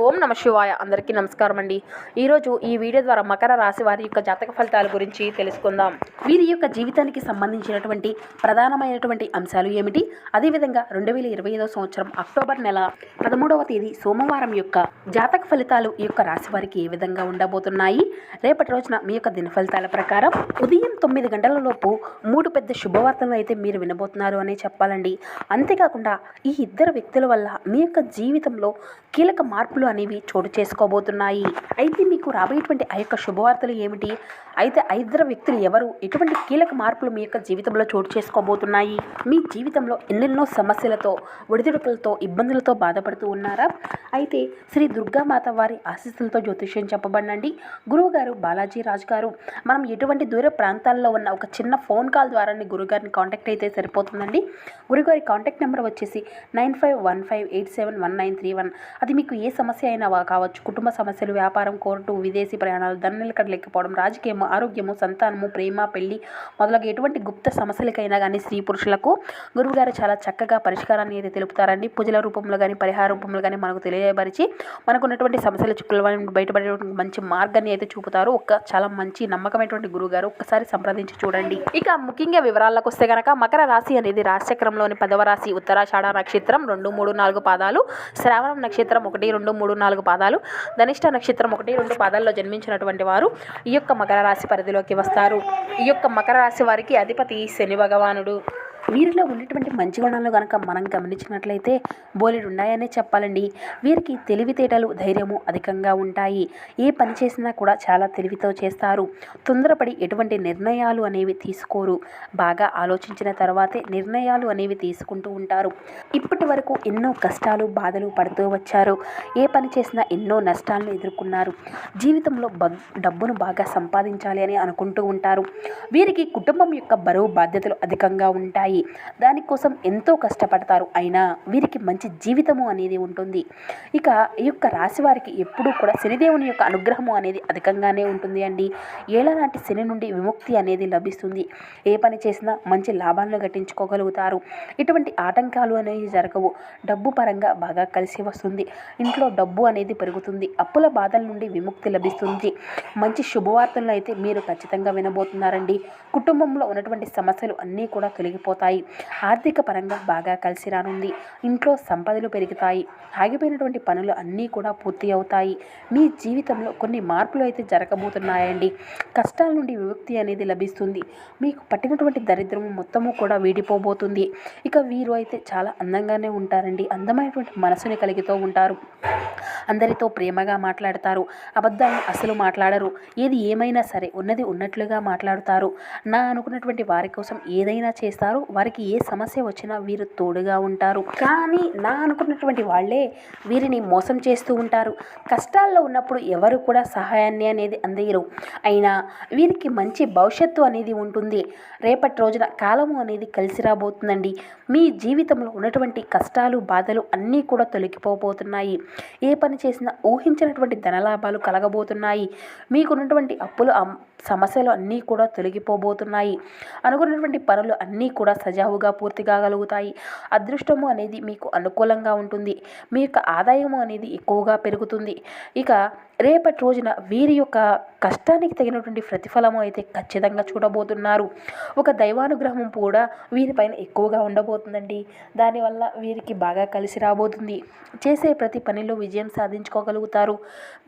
ఓం నమ శివాయ. అందరికీ నమస్కారం అండి. ఈరోజు ఈ వీడియో ద్వారా మకర రాశి వారి యొక్క జాతక ఫలితాల గురించి తెలుసుకుందాం. వీరి యొక్క జీవితానికి సంబంధించినటువంటి ప్రధానమైనటువంటి అంశాలు ఏమిటి? అదేవిధంగా రెండు వేల ఇరవై ఐదో సంవత్సరం అక్టోబర్ నెల పదమూడవ తేదీ సోమవారం యొక్క జాతక ఫలితాలు ఈ యొక్క రాశి వారికి ఏ విధంగా ఉండబోతున్నాయి? రేపటి రోజున మీ యొక్క దిన ఫలితాల ప్రకారం ఉదయం తొమ్మిది గంటల లోపు మూడు పెద్ద శుభవార్తలు అయితే మీరు వినబోతున్నారు అనే చెప్పాలండి. అంతేకాకుండా ఈ ఇద్దరు వ్యక్తుల వల్ల మీ యొక్క జీవితంలో కీలక మార్పులు అనేవి చోటు చేసుకోబోతున్నాయి. అయితే మీకు రాబోయేటువంటి ఆ యొక్క శుభవార్తలు ఏమిటి? అయితే ఆ ఇద్దరు వ్యక్తులు ఎవరు? ఎటువంటి కీలక మార్పులు మీ యొక్క జీవితంలో చోటు చేసుకోబోతున్నాయి? మీ జీవితంలో ఎన్నెన్నో సమస్యలతో ఒడిదుడుకులతో ఇబ్బందులతో బాధపడుతూ ఉన్నారా? అయితే శ్రీ దుర్గామాత వారి ఆశీస్సులతో జ్యోతిష్యం చెప్పబడండి గురువుగారు బాలాజీ రాజు గారు మనం ఎటువంటి దూర ప్రాంతాల్లో ఉన్న ఒక చిన్న ఫోన్ కాల్ ద్వారానే గురుగారిని కాంటాక్ట్ అయితే సరిపోతుందండి. గురుగారి కాంటాక్ట్ నెంబర్ వచ్చేసి nine five one five eight seven one nine three one. అది మీకు ఏ సమస్య అయినా కావచ్చు. కుటుంబ సమస్యలు వ్యాపారం కోర్టు విదేశీ ప్రయాణాలు ధననిలకడ లేకపోవడం రాజకీయము ఆరోగ్యము సంతానము ప్రేమ పెళ్ళి మొదలగు ఎటువంటి గుప్త సమస్యలకైనా కానీ స్త్రీ పురుషులకు గురువుగారు చాలా చక్కగా పరిష్కారాన్ని అయితే తెలుపుతారండి. పూజల రూపంలో కానీ పరిహార రూపంలో కానీ మనకు తెలియపరిచి మనకు ఉన్నటువంటి సమస్యల చిక్కుల నుండి బయటపడేటువంటి మంచి మార్గాన్ని అయితే చూపుతారు. ఒక చాలా మంచి నమ్మకమైనటువంటి గురువుగారు ఒక్కసారి సంప్రదించి చూడండి. ఇక ముఖ్యంగా వివరాలకు వస్తే గనక మకర రాశి అనేది రాశిచక్రంలోని పదవ రాశి ఉత్తరాషాఢ నక్షత్రం రెండు మూడు నాలుగు పాదాలు శ్రావణం నక్షత్రం ఒకటి రెండు మూడు నాలుగు పాదాలు. ధనిష్ట నక్షత్రం ఒకటి రెండు పాదాల్లో జన్మించినటువంటి వారు ఈ యొక్క మకర రాశి పరిధిలోకి వస్తారు. ఈ యొక్క మకర రాశి వారికి అధిపతి శని భగవానుడు. వీరిలో ఉన్నటువంటి మంచి గుణాలు కనుక మనం గమనించినట్లయితే బోలెడు ఉన్నాయనే చెప్పాలండి. వీరికి తెలివితేటలు ధైర్యము అధికంగా ఉంటాయి. ఏ పని చేసినా కూడా చాలా తెలివితో చేస్తారు. తొందరపడి ఎటువంటి నిర్ణయాలు అనేవి తీసుకోరు. బాగా ఆలోచించిన తర్వాతే నిర్ణయాలు అనేవి తీసుకుంటూ ఉంటారు. ఇప్పటి వరకు ఎన్నో కష్టాలు బాధలు పడుతూ వచ్చారు. ఏ పని చేసినా ఎన్నో నష్టాలను ఎదుర్కొన్నారు. జీవితంలో బగ్ డబ్బును బాగా సంపాదించాలి అని అనుకుంటూ ఉంటారు. వీరికి కుటుంబం యొక్క బరువు బాధ్యతలు అధికంగా ఉంటాయి. దానికోసం ఎంతో కష్టపడతారు. అయినా వీరికి మంచి జీవితము అనేది ఉంటుంది. ఇక ఈ యొక్క రాశి వారికి ఎప్పుడూ కూడా శనిదేవుని యొక్క అనుగ్రహము అనేది అధికంగానే ఉంటుంది అండి. ఏళ్ళనాటి శని నుండి విముక్తి అనేది లభిస్తుంది. ఏ పని చేసినా మంచి లాభాలను గట్టించుకోగలుగుతారు. ఇటువంటి ఆటంకాలు అనేవి జరగవు. డబ్బు పరంగా బాగా కలిసి వస్తుంది. ఇంట్లో డబ్బు అనేది పెరుగుతుంది. అప్పుల బాధల నుండి విముక్తి లభిస్తుంది. మంచి శుభవార్తలను అయితే మీరు ఖచ్చితంగా వినబోతున్నారండి. కుటుంబంలో ఉన్నటువంటి సమస్యలు అన్నీ కూడా తొలగిపోతాయి. ఆర్థిక పరంగా బాగా కలిసి రానుంది. ఇంట్లో సంపదలు పెరుగుతాయి. ఆగిపోయినటువంటి పనులు అన్నీ కూడా పూర్తి అవుతాయి. మీ జీవితంలో కొన్ని మార్పులు అయితే జరగబోతున్నాయండి. కష్టాల నుండి విముక్తి అనేది లభిస్తుంది. మీకు పట్టినటువంటి దరిద్రము మొత్తము కూడా వీడిపోబోతుంది. ఇక వీరు అయితే చాలా అందంగానే ఉంటారండి. అందమైనటువంటి మనసుని కలిగితో ఉంటారు. అందరితో ప్రేమగా మాట్లాడతారు. అబద్ధాలు అసలు మాట్లాడరు. ఏది ఏమైనా సరే ఉన్నది ఉన్నట్లుగా మాట్లాడుతారు. నా అనుకున్నటువంటి వారి కోసం ఏదైనా చేస్తారు. వారి వారికి ఏ సమస్య వచ్చినా వీరు తోడుగా ఉంటారు. కానీ నా అనుకున్నటువంటి వాళ్ళే వీరిని మోసం చేస్తూ ఉంటారు. కష్టాల్లో ఉన్నప్పుడు ఎవరు కూడా సహాయాన్ని అనేది అందయ్యరు అయినా వీరికి మంచి భవిష్యత్తు అనేది ఉంటుంది. రేపటి రోజున కాలము అనేది కలిసి రాబోతుందండి. మీ జీవితంలో ఉన్నటువంటి కష్టాలు బాధలు అన్నీ కూడా తొలగిపోబోతున్నాయి. ఏ పని చేసినా ఊహించినటువంటి ధనలాభాలు కలగబోతున్నాయి. మీకున్నటువంటి అప్పులు సమస్యలు అన్నీ కూడా తొలగిపోబోతున్నాయి. అనుకున్నటువంటి పనులు అన్నీ కూడా సజావుగా పూర్తి కాగలుగుతాయి అదృష్టము అనేది మీకు అనుకూలంగా ఉంటుంది. మీ యొక్క ఆదాయము అనేది ఎక్కువగా పెరుగుతుంది. ఇక రేపటి రోజున వీరి యొక్క కష్టానికి తగినటువంటి ప్రతిఫలము అయితే ఖచ్చితంగా చూడబోతున్నారు. ఒక దైవానుగ్రహం కూడా వీరిపైన ఎక్కువగా ఉండబోతుందండి. దానివల్ల వీరికి బాగా కలిసి రాబోతుంది. చేసే ప్రతి పనిలో విజయం సాధించుకోగలుగుతారు.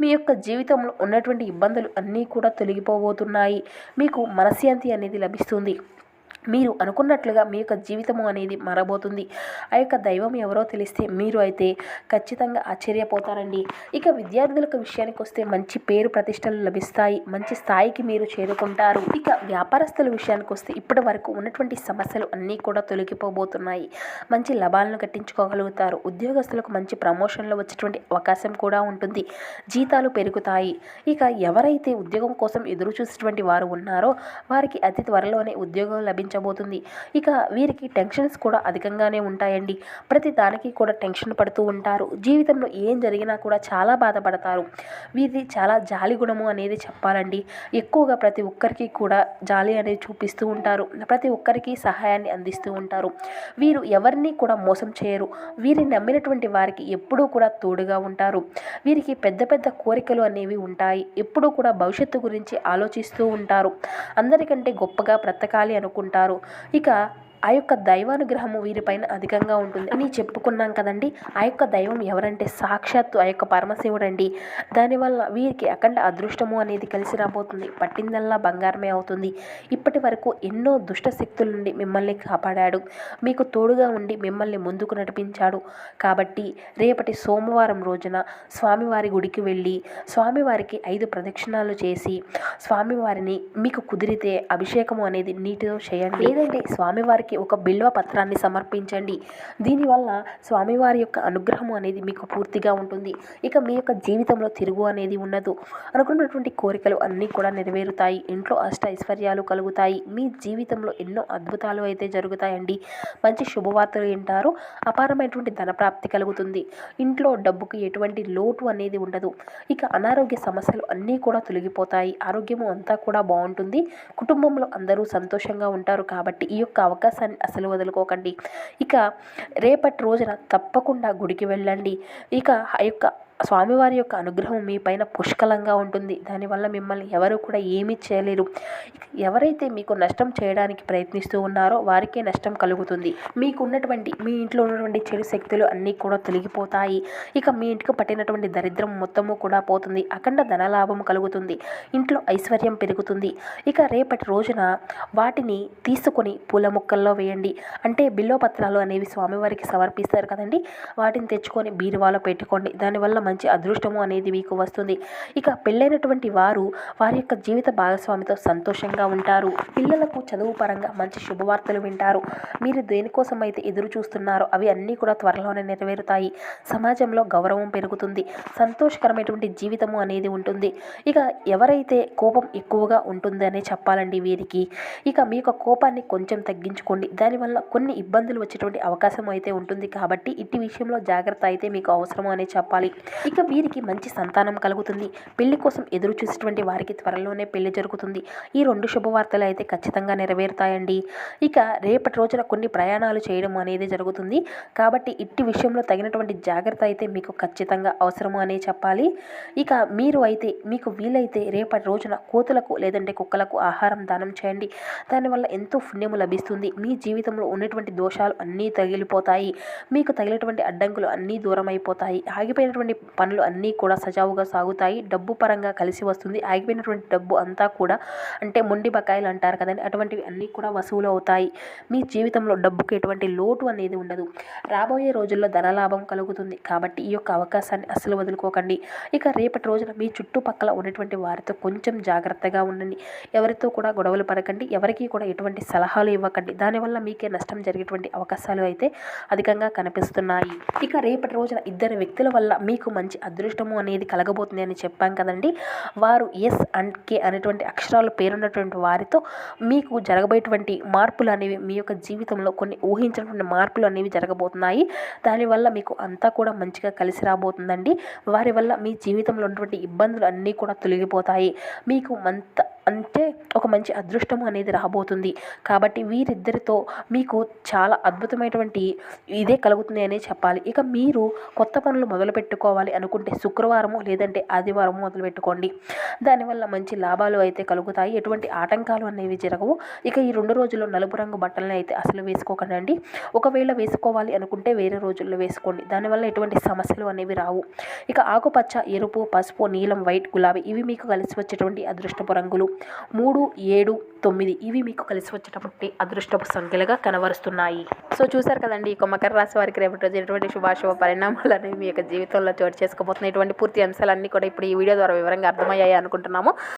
మీ యొక్క జీవితంలో ఉన్నటువంటి ఇబ్బందులు అన్నీ కూడా తొలగిపోబోతున్నాయి. మీకు మనశ్శాంతి అనేది లభిస్తుంది. మీరు అనుకున్నట్లుగా మీ యొక్క జీవితము అనేది మారబోతుంది. ఆ యొక్క దైవం ఎవరో తెలిస్తే మీరు అయితే ఖచ్చితంగా ఆశ్చర్యపోతారండి. ఇక విద్యార్థులకు విషయానికి వస్తే మంచి పేరు ప్రతిష్టలు లభిస్తాయి. మంచి స్థాయికి మీరు చేరుకుంటారు. ఇక వ్యాపారస్తుల విషయానికి వస్తే ఇప్పటి వరకు ఉన్నటువంటి సమస్యలు అన్నీ కూడా తొలగిపోబోతున్నాయి. మంచి లాభాలను కట్టించుకోగలుగుతారు. ఉద్యోగస్తులకు మంచి ప్రమోషన్లు వచ్చేటువంటి అవకాశం కూడా ఉంటుంది. జీతాలు పెరుగుతాయి. ఇక ఎవరైతే ఉద్యోగం కోసం ఎదురు చూసేటువంటి వారు ఉన్నారో వారికి అతి త్వరలోనే ఉద్యోగం లభించ పెంచబోతుంది ఇక వీరికి టెన్షన్స్ కూడా అధికంగానే ఉంటాయండి. ప్రతి దానికి కూడా టెన్షన్ పడుతూ ఉంటారు. జీవితంలో ఏం జరిగినా కూడా చాలా బాధపడతారు. వీరిది చాలా జాలి గుణము అనేది చెప్పాలండి. ఎక్కువగా ప్రతి ఒక్కరికి కూడా జాలి అనేది చూపిస్తూ ఉంటారు. ప్రతి ఒక్కరికి సహాయాన్ని అందిస్తూ ఉంటారు. వీరు ఎవరిని కూడా మోసం చేయరు. వీరిని నమ్మినటువంటి వారికి ఎప్పుడూ కూడా తోడుగా ఉంటారు. వీరికి పెద్ద పెద్ద కోరికలు అనేవి ఉంటాయి. ఎప్పుడూ కూడా భవిష్యత్తు గురించి ఆలోచిస్తూ ఉంటారు. అందరికంటే గొప్పగా బ్రతకాలి అనుకుంటారు. ఇక ఆ యొక్క దైవానుగ్రహము వీరిపైన అధికంగా ఉంటుంది అని చెప్పుకున్నాం కదండి. ఆ యొక్క దైవం ఎవరంటే సాక్షాత్తు ఆ యొక్క పరమశివుడు అండి దానివల్ల వీరికి అఖండ అదృష్టము అనేది కలిసి రాబోతుంది. పట్టిందల్లా బంగారమే అవుతుంది. ఇప్పటి వరకు ఎన్నో దుష్ట శక్తుల నుండి మిమ్మల్ని కాపాడాడు. మీకు తోడుగా ఉండి మిమ్మల్ని ముందుకు నడిపించాడు. కాబట్టి రేపటి సోమవారం రోజున స్వామివారి గుడికి వెళ్ళి స్వామివారికి ఐదు ప్రదక్షిణాలు చేసి స్వామివారిని మీకు కుదిరితే అభిషేకము అనేది నీటితో చేయండి. లేదంటే స్వామివారికి ఒక బిల్వ పత్రాన్ని సమర్పించండి. దీనివల్ల స్వామివారి యొక్క అనుగ్రహం అనేది మీకు పూర్తిగా ఉంటుంది. ఇక మీ యొక్క జీవితంలో తిరుగు అనేది ఉండదు. అనుకున్నటువంటి కోరికలు అన్నీ కూడా నెరవేరుతాయి. ఇంట్లో అష్ట ఐశ్వర్యాలు కలుగుతాయి. మీ జీవితంలో ఎన్నో అద్భుతాలు అయితే జరుగుతాయండి. మంచి శుభవార్తలు వింటారు. అపారమైనటువంటి ధనప్రాప్తి కలుగుతుంది. ఇంట్లో డబ్బుకి ఎటువంటి లోటు అనేది ఉండదు. ఇక అనారోగ్య సమస్యలు అన్నీ కూడా తొలగిపోతాయి. ఆరోగ్యము అంతా కూడా బాగుంటుంది. కుటుంబంలో అందరూ సంతోషంగా ఉంటారు కాబట్టి ఈ యొక్క అవకాశాన్ని అసలు వదులుకోకండి. ఇక రేపటి రోజున తప్పకుండా గుడికి వెళ్ళండి. ఇక ఆ యొక్క స్వామివారి యొక్క అనుగ్రహం మీ పైన పుష్కలంగా ఉంటుంది. దానివల్ల మిమ్మల్ని ఎవరు కూడా ఏమీ చేయలేరు. ఎవరైతే మీకు నష్టం చేయడానికి ప్రయత్నిస్తూ ఉన్నారో వారికే నష్టం కలుగుతుంది. మీకు ఉన్నటువంటి మీ ఇంట్లో ఉన్నటువంటి చెడు శక్తులు అన్నీ కూడా తొలగిపోతాయి. ఇక మీ ఇంటికి పట్టినటువంటి దరిద్రం మొత్తము కూడా పోతుంది. అఖండ ధనలాభం కలుగుతుంది. ఇంట్లో ఐశ్వర్యం పెరుగుతుంది. ఇక రేపటి రోజున వాటిని తీసుకొని పూల మొక్కల్లో వేయండి. అంటే బిల్వపత్రాలు అనేవి స్వామివారికి సమర్పిస్తారు కదండి. వాటిని తెచ్చుకొని బీరువాలో పెట్టుకోండి. దానివల్ల మంచి అదృష్టము అనేది మీకు వస్తుంది. ఇక పెళ్ళైనటువంటి వారు వారి యొక్క జీవిత భాగస్వామితో సంతోషంగా ఉంటారు. పిల్లలకు చదువు పరంగా మంచి శుభవార్తలు వింటారు. మీరు దేనికోసం అయితే ఎదురు చూస్తున్నారో అవి అన్నీ కూడా త్వరలోనే నెరవేరుతాయి. సమాజంలో గౌరవం పెరుగుతుంది. సంతోషకరమైనటువంటి జీవితము అనేది ఉంటుంది. ఇక ఎవరైతే కోపం ఎక్కువగా ఉంటుందనే చెప్పాలండి వీరికి. ఇక మీ యొక్క కోపాన్ని కొంచెం తగ్గించుకోండి. దానివల్ల కొన్ని ఇబ్బందులు వచ్చేటువంటి అవకాశం అయితే ఉంటుంది. కాబట్టి ఇట్టి విషయంలో జాగ్రత్త అయితే మీకు అవసరము అనే చెప్పాలి. ఇక వీరికి మంచి సంతానం కలుగుతుంది. పెళ్ళి కోసం ఎదురు చూసేటువంటి వారికి త్వరలోనే పెళ్ళి జరుగుతుంది. ఈ రెండు శుభవార్తలు అయితే ఖచ్చితంగా నెరవేరుతాయండి. ఇక రేపటి రోజున కొన్ని ప్రయాణాలు చేయడం అనేది జరుగుతుంది. కాబట్టి ఇట్టి విషయంలో తగినటువంటి జాగ్రత్త అయితే మీకు ఖచ్చితంగా అవసరము అనే చెప్పాలి. ఇక మీరు అయితే మీకు వీలైతే రేపటి రోజున కోతులకు లేదంటే కుక్కలకు ఆహారం దానం చేయండి. దానివల్ల ఎంతో పుణ్యము లభిస్తుంది. మీ జీవితంలో ఉన్నటువంటి దోషాలు అన్నీ తగిలిపోతాయి. మీకు తగిలినటువంటి అడ్డంకులు అన్నీ దూరం అయిపోతాయి ఆగిపోయినటువంటి పనులు అన్నీ కూడా సజావుగా సాగుతాయి. డబ్బు పరంగా కలిసి వస్తుంది. ఆగిపోయినటువంటి డబ్బు అంతా కూడా అంటే మొండి బకాయిలు అంటారు కదండి. అటువంటివి అన్నీ కూడా వసూలు అవుతాయి. మీ జీవితంలో డబ్బుకి ఎటువంటి లోటు అనేది ఉండదు. రాబోయే రోజుల్లో ధనలాభం కలుగుతుంది. కాబట్టి ఈ యొక్క అవకాశాన్ని అస్సలు వదులుకోకండి. ఇక రేపటి రోజున మీ చుట్టుపక్కల ఉన్నటువంటి వారితో కొంచెం జాగ్రత్తగా ఉండండి. ఎవరితో కూడా గొడవలు పడకండి. ఎవరికి కూడా ఎటువంటి సలహాలు ఇవ్వకండి. దానివల్ల మీకే నష్టం జరిగేటువంటి అవకాశాలు అయితే అధికంగా కనిపిస్తున్నాయి. ఇక రేపటి రోజున ఇద్దరు వ్యక్తుల వల్ల మీకు మంచి అదృష్టము అనేది కలగబోతుంది అని చెప్పాం కదండి. వారు ఎస్ అండ్ కే అనేటువంటి అక్షరాలు పేరున్నటువంటి వారితో మీకు జరగబోయేటువంటి మార్పులు అనేవి మీ యొక్క జీవితంలో కొన్ని ఊహించినటువంటి మార్పులు అనేవి జరగబోతున్నాయి. దానివల్ల మీకు అంతా కూడా మంచిగా కలిసి రాబోతుందండి. వారి వల్ల మీ జీవితంలో ఉన్నటువంటి ఇబ్బందులు అన్నీ కూడా తొలగిపోతాయి. మీకు మంత అంటే ఒక మంచి అదృష్టం అనేది రాబోతుంది. కాబట్టి వీరిద్దరితో మీకు చాలా అద్భుతమైనటువంటి ఇదే కలుగుతుంది అనే చెప్పాలి. ఇక మీరు కొత్త పనులు మొదలు పెట్టుకోవాలి అనుకుంటే శుక్రవారము లేదంటే ఆదివారము మొదలు పెట్టుకోండి. దానివల్ల మంచి లాభాలు అయితే కలుగుతాయి. ఎటువంటి ఆటంకాలు అనేవి జరగవు. ఇక ఈ రెండు రోజుల్లో నలుపు రంగు బట్టలను అయితే అసలు వేసుకోకండి ఒకవేళ వేసుకోవాలి అనుకుంటే వేరే రోజుల్లో వేసుకోండి. దానివల్ల ఎటువంటి సమస్యలు అనేవి రావు. ఇక ఆకుపచ్చ ఎరుపు పసుపు నీలం వైట్ గులాబీ ఇవి మీకు కలిసి వచ్చేటువంటి అదృష్టపు రంగులు. మూడు ఏడు తొమ్మిది ఇవి మీకు కలిసి వచ్చేటటువంటి అదృష్టపు సంఖ్యలుగా కనబరుస్తున్నాయి. సో చూసారు కదండి ఈ మకర రాశి వారికి రేపటి రోజు ఎటువంటి శుభాశుభ పరిణామాలు అనేవి మీ యొక్క జీవితంలో చోటు చేసుకోబోతున్న ఇటువంటి పూర్తి అంశాలన్నీ కూడా ఇప్పుడు ఈ వీడియో ద్వారా వివరంగా అర్థమయ్యాయి అనుకుంటున్నాము.